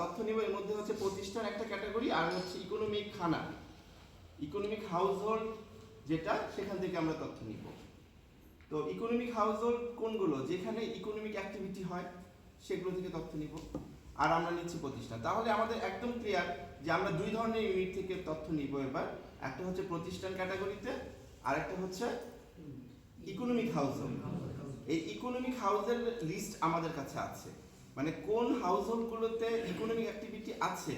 তথ্য নিব, এর মধ্যে হচ্ছে প্রতিষ্ঠান একটা ক্যাটাগরি আর হচ্ছে ইকোনমিক খানা। ইকোনমিক হাউস হাউসহোল্ড যেটা, সেখান থেকে আমরা তথ্য নিব। তো ইকোনমিক হাউস হাউসহোল্ড কোনগুলো? যেখানে ইকোনমিক অ্যাক্টিভিটি হয়, সেগুলো থেকে তথ্য নিব। আর আমরা নিচ্ছি প্রতিষ্ঠান। তাহলে আমাদের একদম ক্লিয়ার যে আমরা দুই ধরনের ইউনিট থেকে তথ্য নিব এবার। একটা হচ্ছে প্রতিষ্ঠান ক্যাটাগরিতে আর একটা হচ্ছে ইকোনমিক হাউস হাউসহোল্ড এই ইকোনমিক হাউসের লিস্ট আমাদের কাছে আছে। মানে কোন হাউসহোল্ডগুলোতে ইকোনমিক অ্যাক্টিভিটি আছে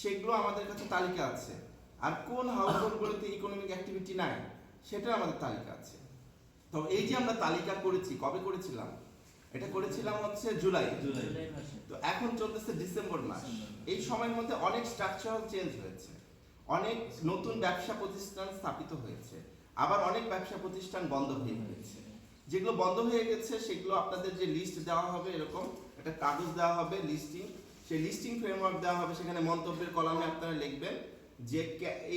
সেগুলো আমাদের কাছে তালিকা আছে। আর কোন হাউসহোল্ডগুলোতে ইকোনমিক অ্যাক্টিভিটি নাই সেটা আমাদের তালিকা আছে। তো এই যে আমরা তালিকা করেছি কবে করেছিলাম? এটা করেছিলাম হচ্ছে জুলাই। জুলাই। তো এখন চলতেছে ডিসেম্বর মাস। এই সময়ের মধ্যে অনেক স্ট্রাকচারাল চেঞ্জ হয়েছে। অনেক নতুন ব্যবসা প্রতিষ্ঠান স্থাপিত হয়েছে। আবার অনেক ব্যবসা প্রতিষ্ঠান বন্ধ হয়ে গেছে। যেগুলো বন্ধ হয়ে গেছে সেগুলো আপনাদের যে লিস্ট দেওয়া হবে এরকম একটা কাগজ দেওয়া হবে লিস্টিং সেই লিস্টিং ফ্রেমওয়ার্ক দেওয়া হবে সেখানে মন্তব্যের কলামে আপনারা লিখবেন যে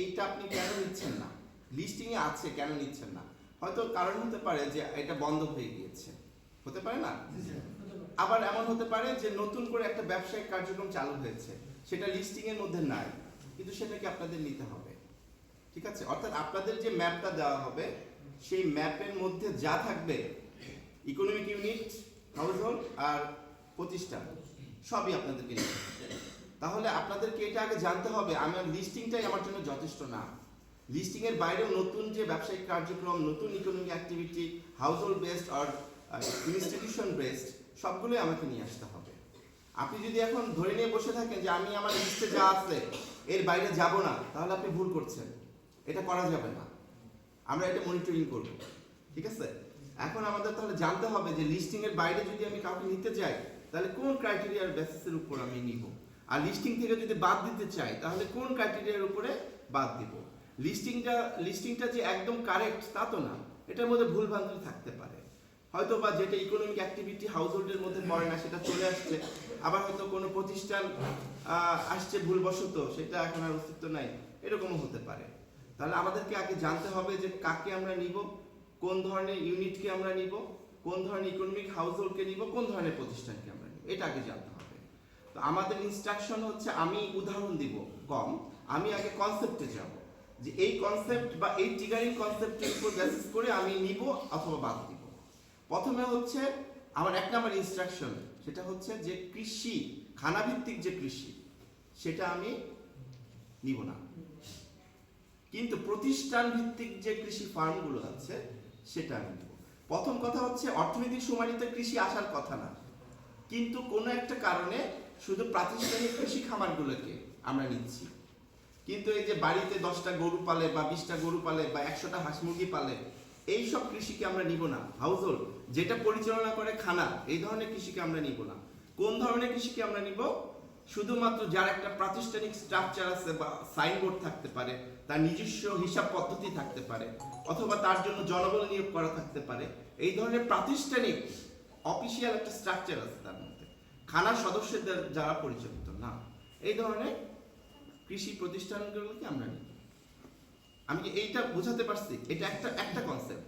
এইটা আপনি কেন নিচ্ছেন না? লিস্টিং এ আছে কেন নিচ্ছেন না? হয়তো কারণ হতে পারে যে এটা বন্ধ হয়ে গিয়েছে। হতে পারে না? আবার এমন হতে পারে যে নতুন করে একটা ব্যবসায়িক কার্যক্রম চালু হয়েছে সেটা লিস্টিং এর মধ্যে নাই কিন্তু সেটাকে আপনাদের নিতে হবে। ঠিক আছে? অর্থাৎ আপনাদের যে ম্যাপটা দেওয়া হবে সেই ম্যাপের মধ্যে যা থাকবে ইকোনমিক ইউনিট হাউসহোল্ড আর প্রতিষ্ঠান, সবই আপনাদেরকে তাহলে আপনাদেরকে এটা আগে জানতে হবে আমার লিস্টিংটাই আমার জন্য যথেষ্ট না। লিস্টিং এর বাইরেও নতুন যে ব্যবসায়িক কার্যক্রম, নতুন ইকোনমিক অ্যাক্টিভিটি হাউসহোল্ড বেসড আর ইনস্টিটিউশন বেসড সবগুলোই আমাকে নিয়ে আসতে হবে। আপনি যদি এখন ধরে নিয়ে বসে থাকেন যে আমি আমার লিস্টে যা আছে, এর বাইরে যাব না, তাহলে আপনি ভুল করছেন। এটা করা যাবে না। আমরা এটা মনিটরিং করব। ঠিক আছে? এখন আমাদের তাহলে জানতে হবে যে লিস্টিং এর বাইরে যদি আমি কাউকে নিতে যাই তাহলে কোন ক্রাইটেরিয়ার বেসিসের উপর আমি নিব? আর লিস্টিং থেকে যদি বাদ দিতে চাই, তাহলে কোন ক্রাইটেরিয়ার উপরে বাদ দিব? লিস্টিংটা লিস্টিংটা যে একদম কারেক্ট তা তো না। এটার মধ্যে ভুল ভ্রান্তি থাকতে পারে। হয়তো বা যেটা ইকোনমিক অ্যাক্টিভিটি হাউসহোল্ডের মধ্যে পড়ে না, সেটা চলে আসছে। আবার হয়তো কোনো প্রতিষ্ঠান আসছে ভুলবশত, সেটা এখন আর অস্তিত্ব নাই। এরকমও হতে পারে। তাহলে আমাদেরকে আগে জানতে হবে যে কাকে আমরা নিব, কোন ধরনের ইউনিটকে আমরা নিব কোন ধরনের ইকোনমিক হাউসহোল্ডকে নিব, কোন ধরনের প্রতিষ্ঠানকে আমরা নিব, এটা আগে জানতে হবে। তো আমাদের ইনস্ট্রাকশন হচ্ছে, আমি উদাহরণ দিব, কম, আমি আগে কনসেপ্টে যাব। যে এই কনসেপ্ট বা এই ট্রিগারিং কনসেপ্টের উপর বেসিস করে আমি নিব অথবা বাদ দিব। প্রথমে হচ্ছে, আমার এক নাম্বার ইনস্ট্রাকশন সেটা হচ্ছে যে কৃষি, খানাভিত্তিক যে কৃষি, সেটা আমি নিব না। কিন্তু প্রতিষ্ঠান ভিত্তিক যে কৃষি ফার্মগুলো আছে, সেটা আমি প্রথম কথা হচ্ছে, অর্থনৈতিক সুমারিতে কৃষি আসার কথা না। কিন্তু কোনো একটা কারণে শুধু প্রাতিষ্ঠানিক কৃষি খামারগুলোকে আমরা নিচ্ছি। কিন্তু এই যে বাড়িতে দশটা গরু পালে বা বিশটা গরু পালে বা একশোটা হাঁস মুরগি পালে, এই সব কৃষিকে আমরা নিব না। হাউসহোল্ড যেটা পরিচালনা করে খানা, এই ধরনের কৃষিকে আমরা নিব না। কোন ধরনের কৃষিকে আমরা নিব? শুধুমাত্র যার একটা প্রাতিষ্ঠানিক স্ট্রাকচার আছে বা সাইনবোর্ড থাকতে পারে তার নিজস্ব হিসাব পদ্ধতি থাকতে পারে, অথবা তার জন্য জনবল নিয়োগ করা থাকতে পারে। এই ধরনের প্রাতিষ্ঠানিক অফিসিয়াল একটা স্ট্রাকচার আছে তার মধ্যে। খানার সদস্যদের যারা পরিচালিত না। এই ধরনের কৃষি প্রতিষ্ঠানগুলোকে আমরা নিই। আমি কি এইটা বোঝাতে পারছি? এটা একটা একটা কনসেপ্ট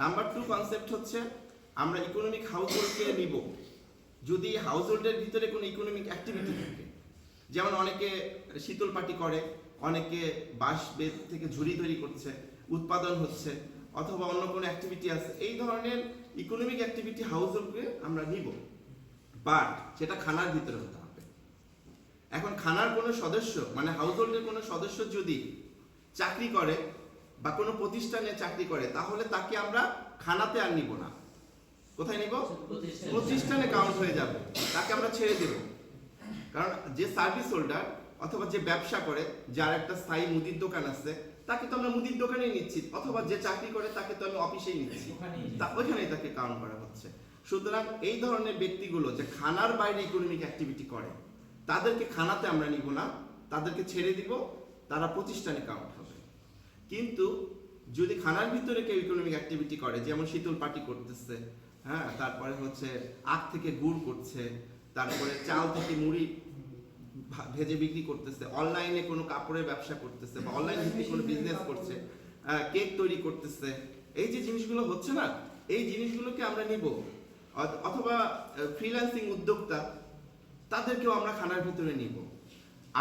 নাম্বার টু কনসেপ্ট হচ্ছে আমরা ইকোনমিক হাউস হাউসহোল্ডকে নিব। যদি হাউস হাউসহোল্ডের ভিতরে কোনো ইকোনমিক অ্যাক্টিভিটি থাকে, যেমন অনেকে শীতল পাটি করে অনেকে বাঁশ বেত থেকে ঝুড়ি তৈরি করছে, উৎপাদন হচ্ছে, অথবা অন্য কোনো অ্যাক্টিভিটি আছে। এই ধরনের ইকোনমিক অ্যাক্টিভিটি হাউসহোল্ডকে আমরা নিব। বাট সেটা খানার ভিতরে হতে হবে। এখন খানার কোনো সদস্য মানে হাউসহোল্ডের কোনো সদস্য যদি চাকরি করে বা কোনো প্রতিষ্ঠানে চাকরি করে, তাহলে তাকে আমরা খানাতে আর নিব না। কোথায় নিব? প্রতিষ্ঠানে কাউন্ট হয়ে যাবে। তাকে আমরা ছেড়ে দেব। কারণ যে সার্ভিস হোল্ডার অথবা যে ব্যবসা করে যার একটা স্থায়ী মুদির দোকান আছে তাকে তো আমরা মুদির দোকানেই নিচ্ছি অথবা যে চাকরি করে তাকে তো আমি অফিসেই নিচ্ছি। তা ওইখানেই তাকে কাউন্ট করা হচ্ছে। সুতরাং এই ধরনের ব্যক্তিগুলো যে খানার বাইরে ইকোনমিক অ্যাক্টিভিটি করে তাদেরকে খানাতে আমরা নিব না তাদেরকে ছেড়ে দিব তারা প্রতিষ্ঠানে কাউন্ট হবে। কিন্তু যদি খানার ভিতরে কেউ ইকোনমিক অ্যাক্টিভিটি করে যেমন শীতল পাটি করতেছে হ্যাঁ তারপরে হচ্ছে আখ থেকে গুড় করছে তারপরে চাল থেকে মুড়ি ভেজে বিক্রি করতেছে অনলাইনে কোনো কাপড়ের ব্যবসা করতেছে বা অনলাইন ভিত্তিক কোনো বিজনেস করছে কেক তৈরি করতেছে, এই যে জিনিসগুলো হচ্ছে না, এই জিনিসগুলোকে আমরা নিব। অথবা ফ্রিল্যান্সিং উদ্যোক্তা, তাদেরকেও আমরা খানার ভিতরে নিব।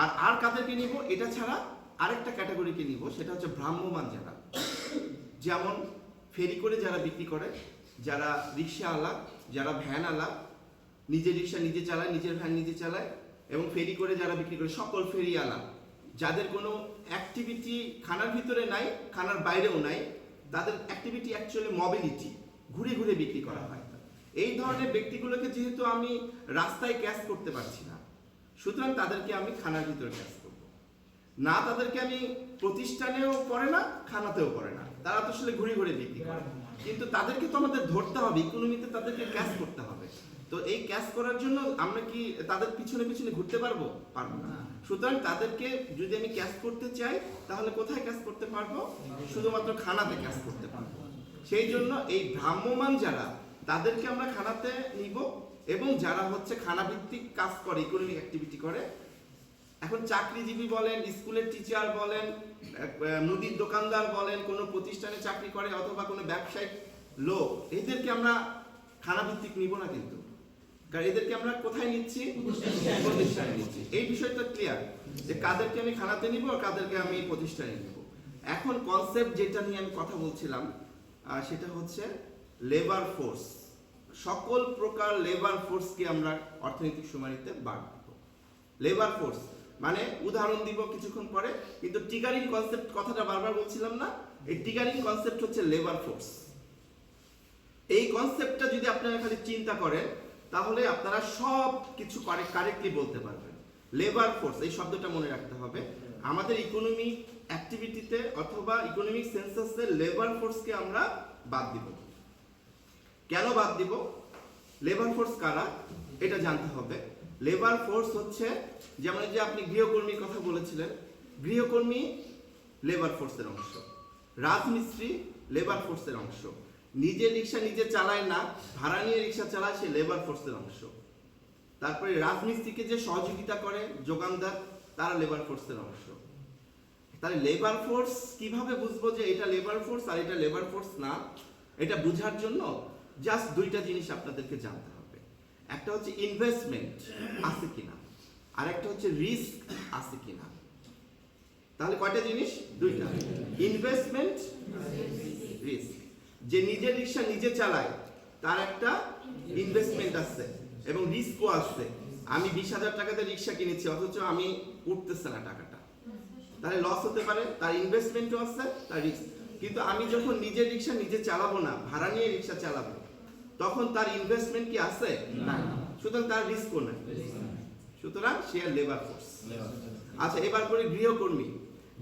আর আর কাদেরকে নিব? এটা ছাড়া আরেকটা ক্যাটাগরিকে নিব, সেটা হচ্ছে ভ্রাম্যমান যারা। যেমন, ফেরি করে যারা বিক্রি করে, যারা রিক্সা আলা যারা ভ্যান আলা নিজের রিক্সা নিজে চালায়, নিজের ভ্যান নিজে চালায় এবং ফেরি করে যারা বিক্রি করে, সকল ফেরি আলা যাদের কোনো অ্যাক্টিভিটি খানার ভিতরে নাই, খানার বাইরেও নাই, তাদের অ্যাক্টিভিটি অ্যাকচুয়ালি মোবিলিটি ঘুরে ঘুরে বিক্রি করা হয়। এই ধরনের ব্যক্তিগুলোকে যেহেতু আমি রাস্তায় ক্যাশ করতে পারছি না, সুতরাং তাদেরকে আমি খানার ভিতরে ক্যাশ করব। না, তাদেরকে আমি প্রতিষ্ঠানেও পড়ে না, খানাতেও পড়ে না। তারা তো আসলে ঘুরে ঘুরে বিক্রি করে। কিন্তু তাদেরকে তো আমাদের ধরতে হবে ইকোনমিতে তাদেরকে ক্যাশ করতে হবে। তো এই ক্যাশ করার জন্য আমরা কি তাদের পিছনে পিছনে ঘুরতে পারব? পারব না। সুতরাং তাদেরকে যদি আমি ক্যাশ করতে চাই, তাহলে কোথায় ক্যাশ করতে পারব? শুধুমাত্র খানাতে ক্যাশ করতে পারব। সেই জন্য এই ভ্রাম্যমান যারা, তাদেরকে আমরা খানাতে নিব এবং যারা হচ্ছে খানা ভিত্তিক কাজ করে ইকোনমিক অ্যাক্টিভিটি করে, এখন চাকরিজীবী বলেন, স্কুলের টিচার বলেন মুদির দোকানদার বলেন, কোনো প্রতিষ্ঠানে চাকরি করে অথবা কোনো ব্যবসায়িক লোক, এদেরকে আমরা খানা ভিত্তিক নিব না কিন্তু। এদেরকে আমরা কোথায় নিচ্ছি? প্রতিষ্ঠানে নিচ্ছি। এই বিষয়টা ক্লিয়ার যে কাদেরকে আমি খানাতে নিব আর কাদেরকে আমি প্রতিষ্ঠানে নিব। এখন কনসেপ্ট যেটা নিয়ে আমি কথা বলছিলাম সেটা হচ্ছে লেবার ফোর্স সকল প্রকার লেবার ফোর্সকে আমরা অর্থনৈতিক শুমারিতে বাড় দিব। লেবার ফোর্স মানে উদাহরণ দিব কিছুক্ষণ পরে, কিন্তু টিগারিং কনসেপ্ট কথাটা বারবার বলছিলাম না, এই টিগারিং কনসেপ্ট হচ্ছে লেবার ফোর্স এই কনসেপ্টটা যদি আপনারা খালি চিন্তা করেন তাহলে আপনারা সব কিছু কারেক্টলি বলতে পারবেন। লেবার ফোর্স এই শব্দটা মনে রাখতে হবে। আমাদের ইকোনমিক অ্যাক্টিভিটিতে অথবা ইকোনমিক সেন্সাসে লেবার ফোর্সকে আমরা বাদ দিব। কেন বাদ দিব? লেবার ফোর্স কারা? এটা জানতে হবে। লেবার ফোর্স হচ্ছে, যেমন যে আপনি গৃহকর্মীর কথা বলেছিলেন, গৃহকর্মী লেবার ফোর্সের অংশ। রাজমিস্ত্রি লেবার ফোর্সের অংশ। নিজে রিক্সা নিজে চালায় না, ভাড়া নিয়ে রিক্সা চালায় সে লেবার ফোর্সের অংশ। তারপরে রাজমিস্ত্রিকে যে সহযোগিতা করে যোগানদার, তারা লেবার ফোর্সের অংশ। তাহলে লেবার ফোর্স কীভাবে বুঝব যে এটা লেবার ফোর্স আর এটা লেবার ফোর্স না? এটা বুঝার জন্য জাস্ট দুইটা জিনিস আপনাদেরকে জানতে হবে। একটা হচ্ছে ইনভেস্টমেন্ট আছে কিনা, আর একটা হচ্ছে রিস্ক আছে কিনা। তাহলে কয়টা জিনিস? দুইটা। ইনভেস্টমেন্ট রিস্ক যে নিজের রিক্সা নিজে চালায় তার একটা ইনভেস্টমেন্ট আছে এবং রিস্কও আছে আমি বিশ হাজার টাকাতে রিক্সা কিনেছি অথচ আমি উঠতেছে না টাকাটা। তাহলে লস হতে পারে তার ইনভেস্টমেন্টও আছে তার রিস্ক কিন্তু আমি যখন নিজের রিক্সা নিজে চালাবো না ভাড়া নিয়ে রিক্সা চালাবো তখন তার ইনভেস্টমেন্ট কি আছে না সুতরাং তার রিস্কও নাই। সুতরাং সে লেবার ফোর্স আচ্ছা এবার করে গৃহকর্মী।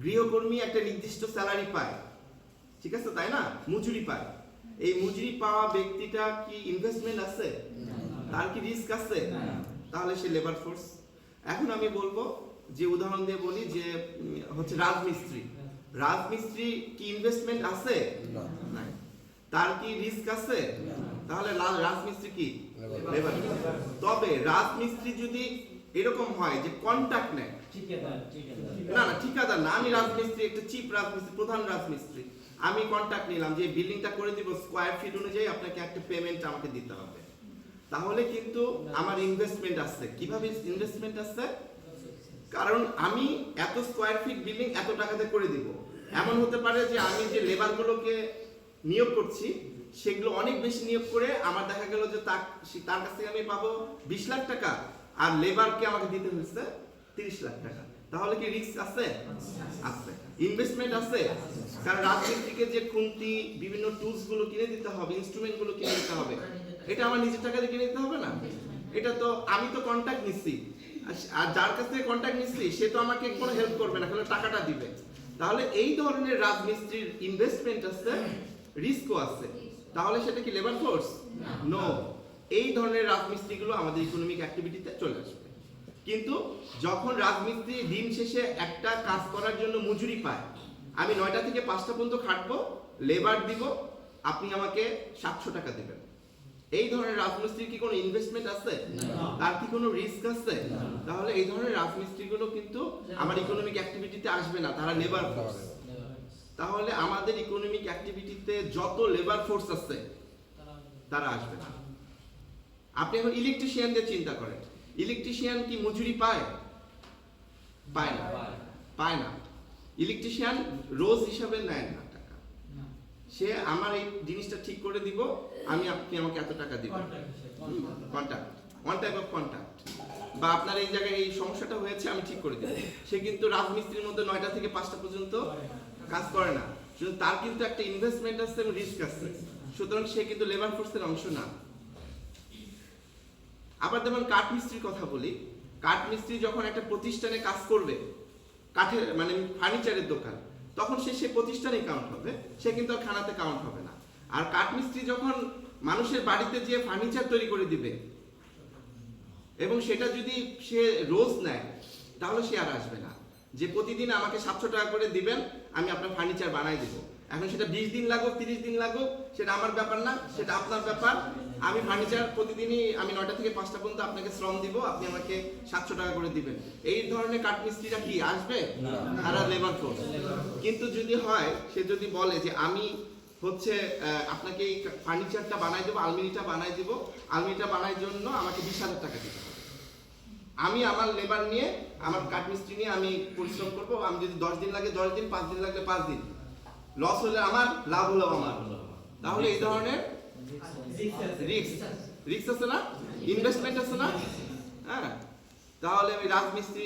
গৃহকর্মী একটা নির্দিষ্ট স্যালারি পায়। ঠিক আছে তাই না? মজুরি পায়। এই মজুরি পাওয়া ব্যক্তিটা কি ইনভেস্টমেন্ট আছে? তার কি রিস্ক আছে? তাহলে সে লেবার ফোর্স এখন আমি বলব যে উদাহরণ দিয়ে বলি যে হচ্ছে রাজমিস্ত্রি। রাজমিস্ত্রি কি ইনভেস্টমেন্ট আছে? তার কি রিস্ক আছে? তাহলে রাজমিস্ত্রি কি? লেবার তবে রাজমিস্ত্রি যদি এরকম হয় যে কন্ট্যাক্ট নেয় না না ঠিকাদার না আমি রাজমিস্ত্রি একটা চিপ রাজমিস্ত্রি প্রধান রাজমিস্ত্রি। আমি কন্ট্যাক্ট নিলাম যে বিল্ডিংটা করে দিব স্কোয়ার ফিট অনুযায়ী আপনাকে একটা পেমেন্ট আমাকে দিতে হবে। তাহলে কিন্তু আমার ইনভেস্টমেন্ট আছে কীভাবে ইনভেস্টমেন্ট আছে কারণ আমি এত স্কোয়ার ফিট বিল্ডিং এত টাকাতে করে দিব। এমন হতে পারে যে আমি যে লেবারগুলোকে নিয়োগ করছি, সেগুলো অনেক বেশি নিয়োগ করে আমার দেখা গেল যে তার তার কাছ থেকে আমি পাবো বিশ লাখ টাকা, আর লেবারকে আমাকে দিতে হচ্ছে তিরিশ লাখ টাকা। তাহলে কি রিস্ক আছে? আছে। ইনভেস্টমেন্ট আছে। কারণ রাজমিস্ত্রিকে যে খুন্তি বিভিন্ন টুলসগুলো কিনে দিতে হবে ইনস্ট্রুমেন্টগুলো কিনে দিতে হবে এটা আমার নিজের টাকা দিয়ে কিনে দিতে হবে না? এটা তো আমি তো কন্ট্যাক্ট নিচ্ছি আর- আর যার কাছ থেকে কন্ট্যাক্ট নিচ্ছি সে তো আমাকে কোনো হেল্প করবে না খালি টাকাটা দিবে। তাহলে এই ধরনের রাজমিস্ত্রির ইনভেস্টমেন্ট আছে রিস্কও আছে। তাহলে সেটা কি লেবার ফোর্স নো। এই ধরনের রাজমিস্ত্রিগুলো আমাদের ইকোনমিক অ্যাক্টিভিটিতে চলে আসবে। কিন্তু যখন রাজমিস্ত্রি দিন শেষে একটা কাজ করার জন্য মজুরি পায় আমি নয়টা থেকে পাঁচটা পর্যন্ত খাটবো লেবার দিব আপনি আমাকে সাতশো টাকা দেবেন। এই ধরনের রাজমিস্ত্রির কি কোনো ইনভেস্টমেন্ট আছে? তার কি কোনো রিস্ক আছে? তাহলে এই ধরনের রাজমিস্ত্রিগুলো কিন্তু আমার ইকোনমিক অ্যাক্টিভিটিতে আসবে না তারা লেবার ফোর্স তাহলে আমাদের ইকোনমিক অ্যাক্টিভিটিতে যত লেবার ফোর্স আছে তারা আসবে না। আপনি এখন ইলেকট্রিশিয়ানদের চিন্তা করেন। ইলেকট্রিশিয়ান কি মজুরি পায়? পায় না। পায় না। ইলেকট্রিশিয়ান রোজ হিসাবে নেয় না টাকা। সে আমার এই জিনিসটা ঠিক করে দিব আমি আপনি আমাকে এত টাকা দিবেন। Contact one type of contact বা আপনার এই জায়গায় এই সমস্যাটা হয়েছে আমি ঠিক করে দিব। সে কিন্তু রাজমিস্ত্রির মধ্যে নয়টা থেকে পাঁচটা পর্যন্ত কাজ করে না। তার কিন্তু একটা ইনভেস্টমেন্ট আছে এবং রিস্ক আছে। সুতরাং সে কিন্তু লেবার ফোর্সের অংশ না। আবার যেমন কাঠ মিস্ত্রির কথা বলি কাঠ মিস্ত্রি যখন একটা প্রতিষ্ঠানে কাজ করবে, কাঠের মানে ফার্নিচারের দোকান, তখন সে সে প্রতিষ্ঠানে কাউন্ট হবে, সে কিন্তু আর খানাতে কাউন্ট হবে না। আর কাঠ মিস্ত্রি যখন মানুষের বাড়িতে যে ফার্নিচার তৈরি করে দিবে, এবং সেটা যদি সে রোজ নেয়, তাহলে সে আর আসবে না। যে প্রতিদিন আমাকে সাতশো টাকা করে দিবেন, আমি আপনার ফার্নিচার বানাই দেব। এখন সেটা বিশ দিন লাগুক, তিরিশ দিন লাগুক, সেটা আমার ব্যাপার না, সেটা আপনার ব্যাপার। আমি ফার্নিচার প্রতিদিনই আমি নয়টা থেকে পাঁচটা পর্যন্ত আপনাকে শ্রম দিব আপনি আমাকে সাতশো টাকা করে দিবেন। এই ধরনের কাঠমিস্ত্রিরা কি আসবে? তারা লেবার ফোর্স কিন্তু যদি হয় সে যদি বলে যে আমি হচ্ছে আপনাকে এই ফার্নিচারটা বানাই দেবো আলমিরিটা বানাই দেবো আলমিরিটা বানাই জন্য আমাকে বিশ হাজার টাকা দিতে হবে। আমি আমার লেবার নিয়ে আমার কাঠমিস্ত্রি নিয়ে আমি পরিশ্রম করব আমি যদি দশ দিন লাগে দশ দিন পাঁচ দিন লাগলে পাঁচ দিন। লস হলে আমার লাভ হলো আমার। তাহলে এই ধরনের ইনভেস্টমেন্ট আছে না? হ্যাঁ। তাহলে ওই রাজমিস্ত্রি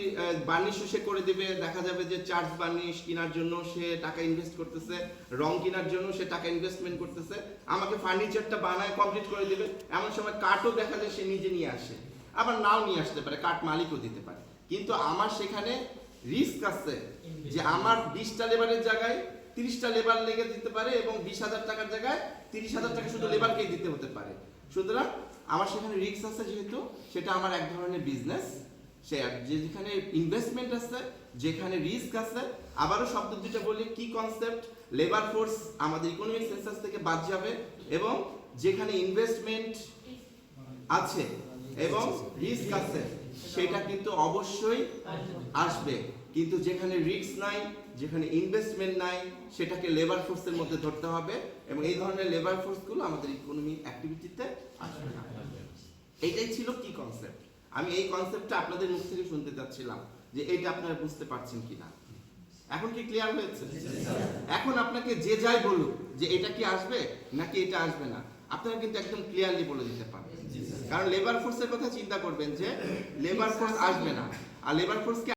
বার্নিশ সে করে দিবে। দেখা যাবে যে চার্জ বার্নিশ কেনার জন্য সে টাকা ইনভেস্ট করতেছে। রং কেনার জন্য সে টাকা ইনভেস্টমেন্ট করতেছে। আমাকে ফার্নিচারটা বানায় কমপ্লিট করে দিবে। এমন সময় কাঠও দেখা যায় সে নিজে নিয়ে আসে। আবার নাও নিয়ে আসতে পারে কাঠ মালিকও দিতে পারে। কিন্তু আমার সেখানে রিস্ক আছে যে আমার বিশটা লেবারের জায়গায় তিরিশটা লেবার লেগে দিতে পারে এবং বিশ হাজার টাকার জায়গায় তিরিশ হাজার টাকা শুধু লেবারকেই দিতে হতে পারে। সুতরাং আমার সেখানে রিস্ক আছে যেহেতু, সেটা আমার এক ধরনের বিজনেস সে যেখানে ইনভেস্টমেন্ট আছে, যেখানে রিস্ক আছে, আবারও শব্দ দুটো বলি, কি কনসেপ্ট লেবার ফোর্স আমাদের ইকোনমিক সেন্সাস থেকে বাদ যাবে এবং যেখানে ইনভেস্টমেন্ট আছে এবং রিস্ক আছে, সেটা কিন্তু অবশ্যই আসবে। কিন্তু যেখানে রিস্ক নাই যেখানে ইনভেস্টমেন্ট নাই সেটাকে লেবার ফোর্সের মধ্যে ধরতে হবে এবং এই ধরনের লেবার ফোর্সগুলো আমাদের ইকোনমিক অ্যাক্টিভিটিতে আসবে না। এইটাই ছিল কি কনসেপ্ট আমি এই কনসেপ্টটা আপনাদের মুখ থেকে শুনতে চাচ্ছিলাম যে এইটা আপনারা বুঝতে পারছেন কিনা। এখন কি ক্লিয়ার হয়েছে? এখন আপনাকে যে যাই বলুক যে এটা কি আসবে নাকি এটা আসবে না আপনারা কিন্তু একদম ক্লিয়ারলি বলে দিতে পারবেন। কারণ লেবার ফোর্সের কথা চিন্তা করবেন যে লেবার ফোর্স আসবে না আর লেবার ফোর্সকে